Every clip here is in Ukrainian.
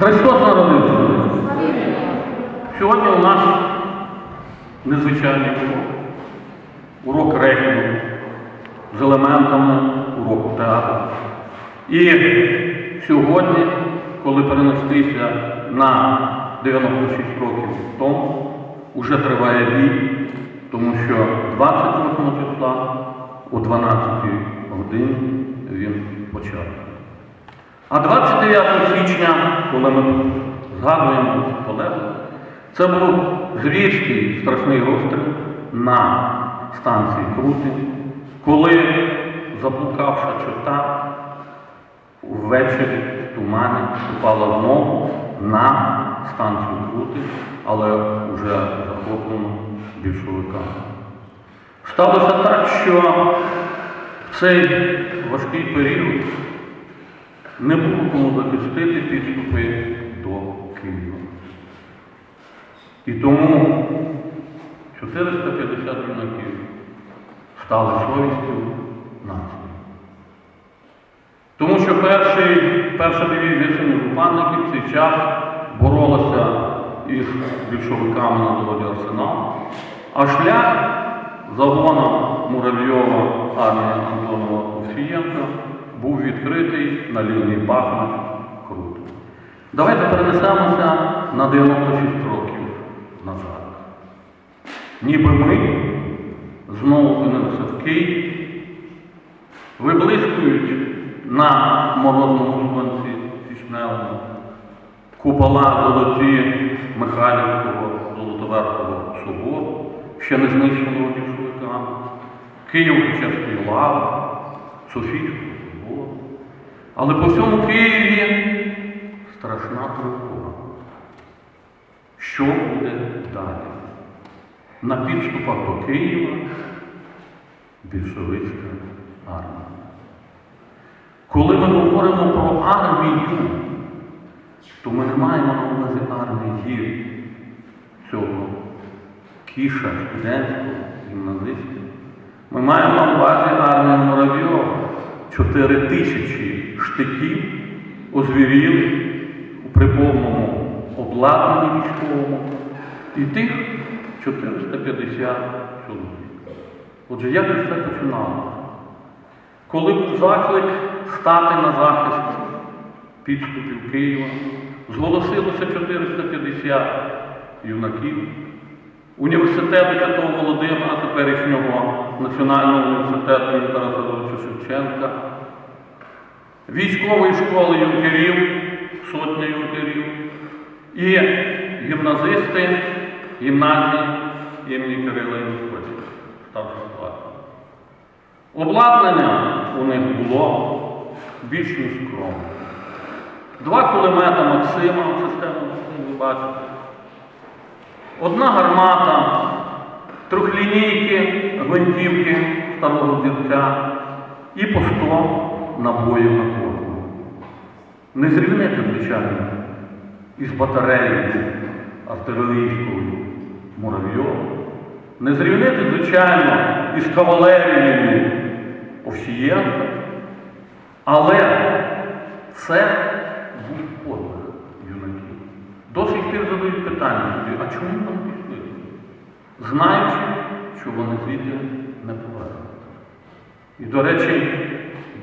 Христос народився. Сьогодні у нас незвичайний урок. Урок реквієму з елементами уроку театру. І сьогодні, коли перенестися на 96 років тому, уже триває бій, тому що 28 числа о 12 годині він почав. А 29 січня, коли ми згадуємо полеглих, це був звірський страшний розстріл на станції Крутин, коли заблукавша чота ввечері в тумані впала знову на станцію Крутин, але вже захоплено більшовиками. Сталося так, що в цей важкий період не було кому захистити підступи до Києва. І тому 450 юнаків стали совістю нації. Тому що перший, перша дивізія синьогупанників в цей час боролася із більшовиками на заводі Арсенал, а шлях загоном Муравйова армія Антонова Овсієнка був відкритий на лінії Бахмач Круто. Давайте перенесемося на 96 років назад. Ніби ми знову опинилися в Києві, виблискують на морозному сонці січневому купола золоті Михайлівського Золотоверхового собору, ще не знищеного більшовиками, Київ-Чеської лави, Софійського собору. Але по всьому Києві страшна тривога. Що буде далі? На підступах до Києва більшовицька армія. Коли ми говоримо про армію, то ми не маємо на увазі армії цього кіша, студентського, гімназистів. Ми маємо на увазі армію Муравйова. Чотири тисячі штиків озвірів при повному обладнанні військовому і тих 450 чоловік. Отже, як це все починалося? Коли був заклик стати на захист підступів Києва, зголосилося 450 юнаків. Університету Святого Володимира, теперішнього Національного університету Тараса Шевченка, військової школи юнкерів, сотня юнкерів, і гімназисти гімназії імені Кирила Мефодія, старшого класу. Обладнання у них було більш ніж скромне. Два кулемета Максима, систему ви бачите. Одна гармата, трьохлінійки, гвинтівки старого дірця і по 100 набоїв на кожного. Не зрівнити, звичайно, із батареєю артилерійською Муравйова. Не зрівнити, звичайно, із кавалерією Овсієнка. Але це був подвиг юнаків. До сих пір задають питання а чому вони пішли? Знаючи, що вони звідти не повернуться. І, до речі,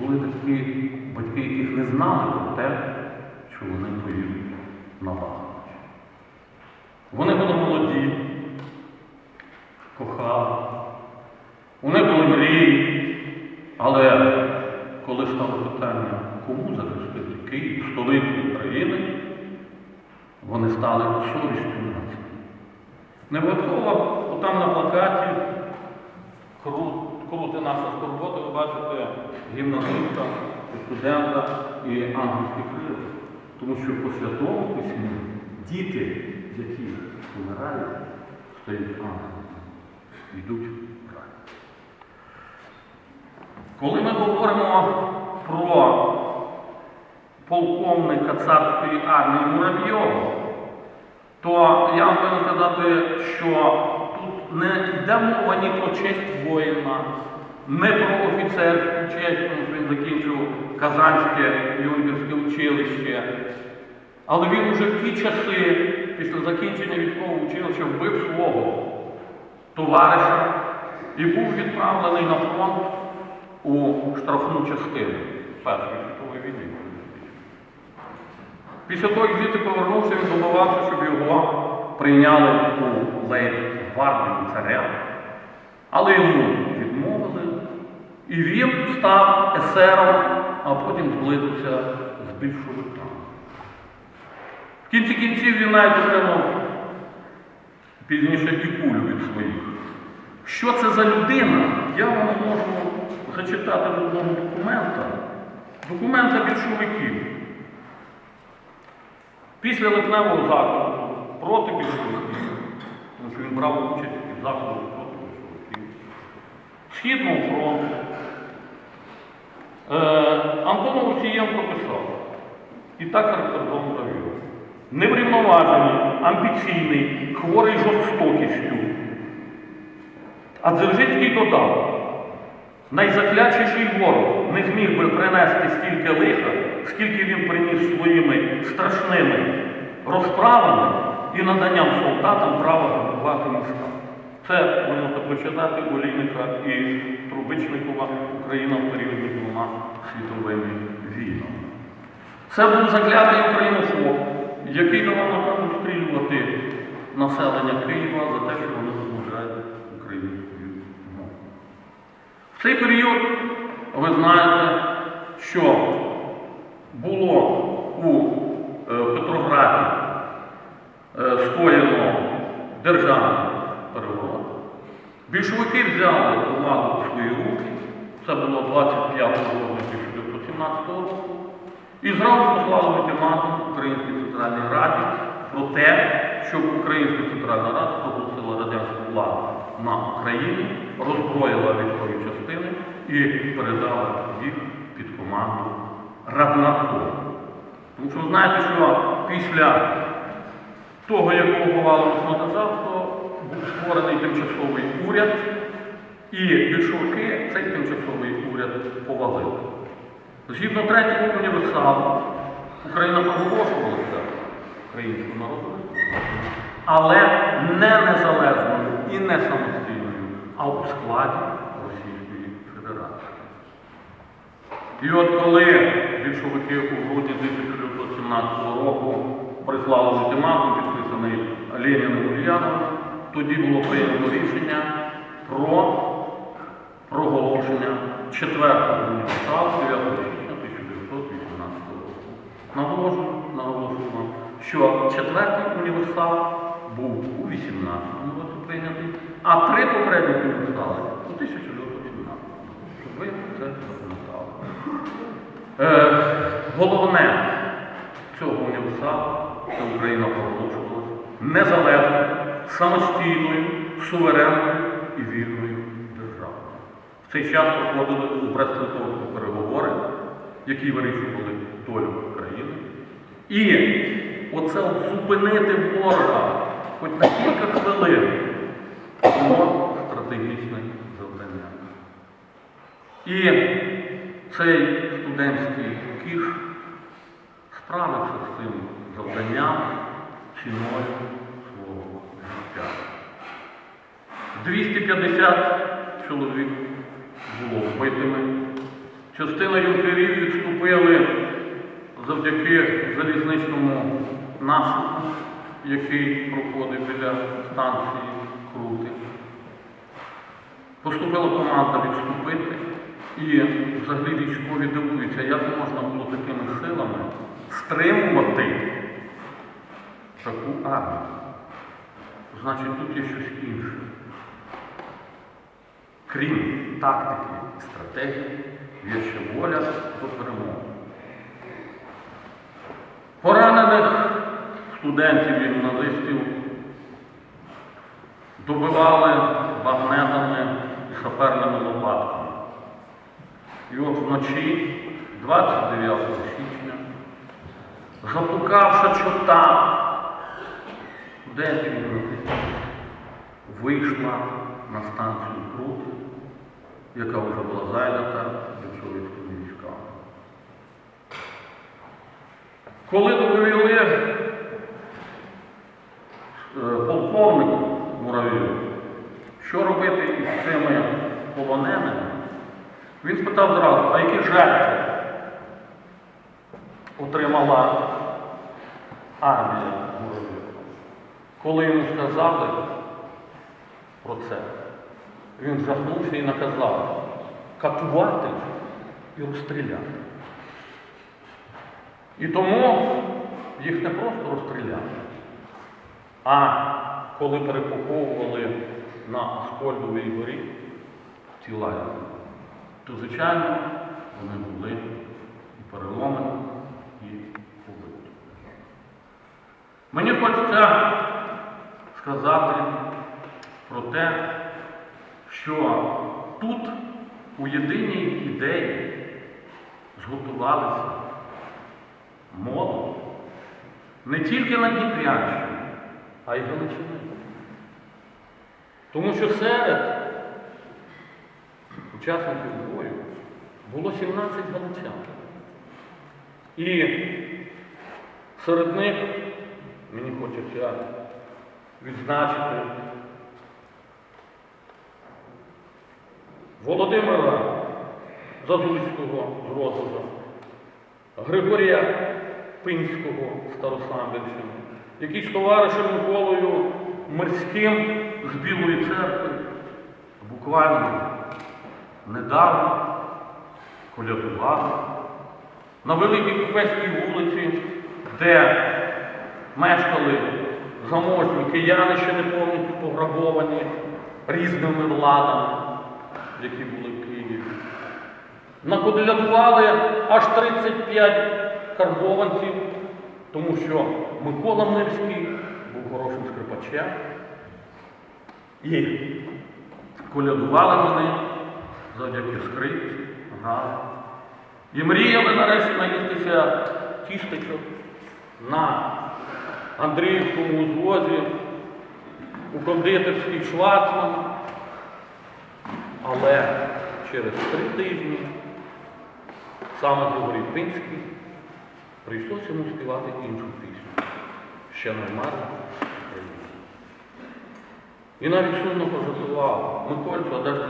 були такі батьки, яких не знали про те, що вони поїдуть на Бахмач. Вони були молоді, кохали. Них були мрії, але коли стало питання, кому захистити Київ, столицю України, вони стали совістю нації. Не випадково там на плакаті «Кру- крути наша скорбота, ви бачите гімназиста, студента і ангельські крила. Тому що по святому письмі діти, які помирають, стають ангелами, йдуть в рай. Коли ми говоримо про полковника царської армії Муравйова, то я вам повинен сказати, що не йде мова ні про честь воїна, не про офіцерську честь, тому що він закінчив Казанське юнкерське училище, Але він уже в ті часи, після закінчення військового училища, вбив свого товариша і був відправлений на фронт у штрафну частину Першої світової війни. Після того, як звідти повернувся, він добивався, щоб його прийняли у лейб гвардію царя, але йому відмовили. І він став есером, а потім зблизився з більшовиками. В кінці кінців він навіть отримав пізніше і кулю від своїх. Що це за людина? Я вам можу зачитати з одного документа. Документа більшовиків. Після липневого закладу проти більшовиків, що він брав участь в заходу проти більшовиків, Східного фронту, е, Антон Олексієнко писав, і так характеризовано його. Неврівноважений, амбіційний, хворий жорстокістю. А Дзержинський додав, найзаклячіший ворог не зміг би принести стільки лиха, скільки він приніс своїми страшними розправами і наданням солдатам права грабувати міста. Це у Олійника і Трубичникова Україна в період між двома світовими війнами. Це був заклятий українофоб, який давав наказ розстрілювати населення Києва за те, що вони розмовляють українською мовою. В цей період ви знаєте, що було у е, Петрограді е, скоєно державний переворот. Більшовики взяли владу у свої руки, це було 25 грудня 1917 року, і зразу послали ультиматум Українській Центральній Раді про те, щоб Українська Центральна Рада проголосила радянську владу на Україні, роззброїла військові частини і передала їх під команду Раднаком. Тому що ви знаєте, що після того, як окупувалося державство, був створений тимчасовий уряд, і більшовики цей тимчасовий уряд повалили. Згідно третього універсалу, Україна проголошувалася українською народною але не незалежною і не самостійною, а у складі Російської Федерації. І от коли більшовики у грудні 1917 року прислали ультиматум, підписаний Леніном Ульяновим, тоді було прийнято рішення про проголошення четвертого універсалу 9 січня 1918 року. Наголошую, вам, що четвертий універсал був у 18 році прийнятий, а три попередні універсали у 1917 році. Щоб ви це запам'ятали. Е, головне цього універсалу це Україна проголошувалася незалежною, самостійною, суверенною і вільною державою. В цей час проходили у Брест-Литовську переговори, які вирішували долю України. І оце зупинити ворога хоч на кілька хвилин було стратегічне завдання. І цей студентський кіш справився з цим завданням ціною свого життя. 250 чоловік було вбитими. Частина юнкерів відступили завдяки залізничному насипу, який проходить біля станції Крути. Поступила команда відступити, і взагалі військові дивуються, як можна було такими силами стримувати таку армію. Значить, тут є щось інше. Крім тактики і стратегії, є ще воля до перемоги. Поранених студентів і журналистів добивали багнетами і саперними лопатками. І от вночі, 29 січня, заблукавши чорта, 10 років вийшла на станцію Крут, яка вже була зайнята більшовицькими військами. Коли доповіли е, полковнику Муравію, що робити із цими полоненими, він спитав зразу, а які жертви отримала армія Муравію? Коли йому сказали про це, він жахнувся і наказав катувати і розстріляти. І тому їх не просто розстріляли, а коли перепоховували на Аскольдовій горі тіла, то, звичайно, вони були і переломані, і побиті. Мені хочеться сказати про те, що тут у єдиній ідеї згуртувалися молодь не тільки на Дніпрянщині, а й Галичини. Тому що серед учасників бою було 17 галичан. І серед них мені хочеться відзначити. Володимира Зазульського з Розова, Григорія Пинського з Старосамбірщини, який з товаришем Миколою Мирським з Білої церкви буквально недавно колядували на Великій Купецькій вулиці, де мешкали заможні кияни, ще не повністю пограбовані різними владами, які були в Києві. Накодлядували аж 35 карбованців, тому що Микола Мирський був хорошим скрипачем. І колядували вони завдяки скрипці, газу. І мріяли нарешті наїстися тістечок на Андріївському узвозі, у кондитерській Шварцман. Але через три тижні саме Григорій Пинський прийшлося йому співати іншу пісню. Ще Україна. І навіть сумно пожартував Микольцю, а де ж?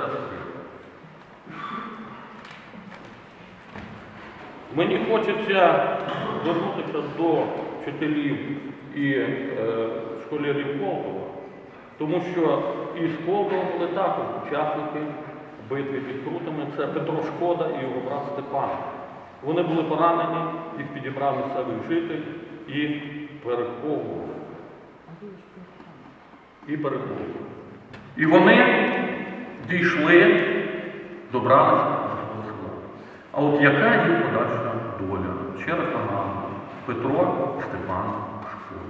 Мені хочеться звернутися до вчителів і е, школярів Колкова, тому що із Колкова були також учасники битви під Крутами. Це Петро Шкода і його брат Степан. Вони були поранені, їх підібрав місцевий житель і переховував. І переховував. І вони дійшли, добралися до свого села. А от яка їх подальша доля? Ще раз нагадую, Петро Степан Шкода.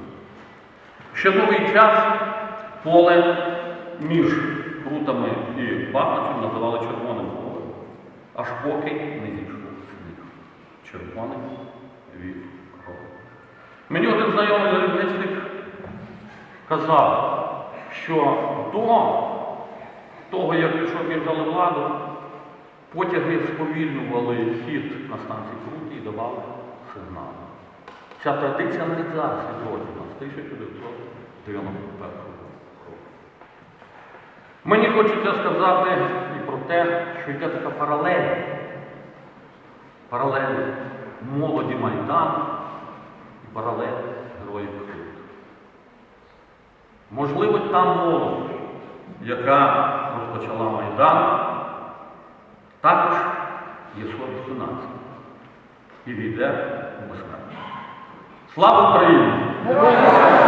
Ще довгий час поле між крутами і Бахмачем називали червоним полем, аж поки не зійшов сніг. Червоний від крові. Мені один знайомий залізничник казав, що до того, як пішов взяли владу, потяги сповільнювали хід на станції Круті і давали сигнал. Ця традиція навіть зараз відроджена з 1991 року. Мені хочеться сказати і про те, що йде така паралель. Паралель молоді Майдану і паралель героїв Крут. Можливо, та молодь, яка розпочала Майдан, також є совістю нації і війде у безпеку. Lava para ele.